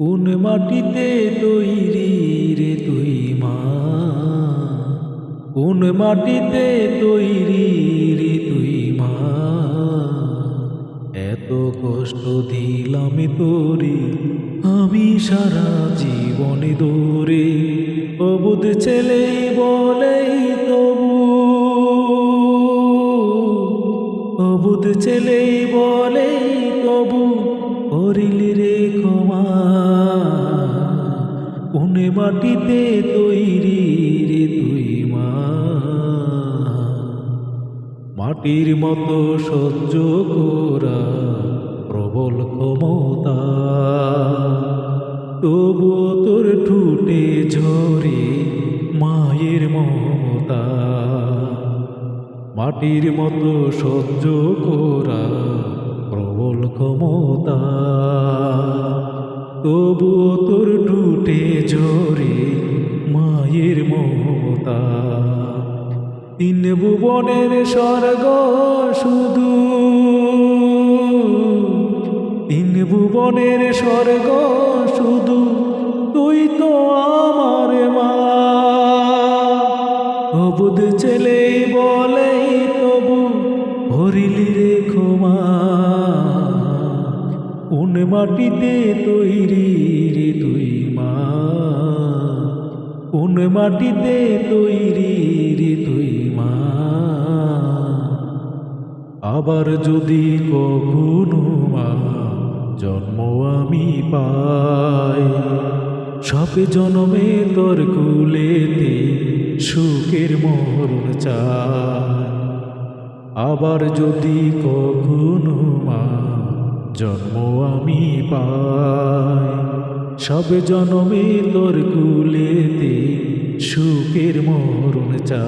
কোন মাটিতে তৈরি রে তুই মা? কোন মাটিতে তৈরি রে তুই মা? এত কষ্ট দিলাম তোরে, আমি সারা জীবনে দৌড়ে অবুধ ছেলে বলেই তবু। অবুধ ছেলেই বলে মাটিতে তৈরি রে তুই মা। মাটির মতো সহ্য করা প্রবল ক্ষমতা। তবু তোর ঠুটে ঝরে মায়ের মমতা। মাটির মতো সহ্য করা প্রবল ক্ষমতা। তবু মমতা তিন ভুবনের স্বর্গ শুধু। তিন ভুবনের স্বর্গ শুধু। তুই তো আমার মা। অবুধ ছেলে বলে তবু হরিলি রে ক্ষমা। কোন মাটিতে তৈরি রে তুই মা? কোন মাটিতে তৈরি রে তুই মা। আবার যদি কখনো মা, জন্ম আমি পাই। সব জনমে তোর কুলেতে সুখের মরণ চায় আবার যদি কখনো মা, জন্ম আমি পাই। সব জনমে তোর কুলেতে সুখের মরণ চা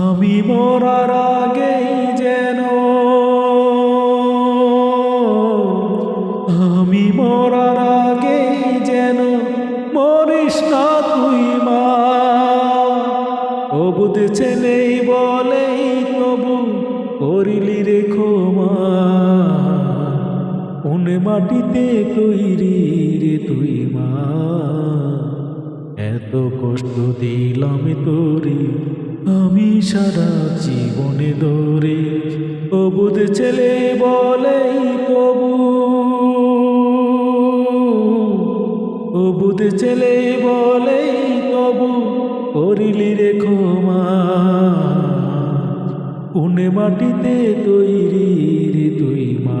আমি মরার আগেই যেন কোন মাটিতে তৈরি রে তুই মা। এত কষ্ট দিলাম তোরে, আমি সারা জীবনে দৌড়ে অবুধ ছেলে বলে তবু অবুধ ছেলে বলে তবু করিলি রে ক্ষমা। কোন মাটিতে তৈরি রে তুই মা।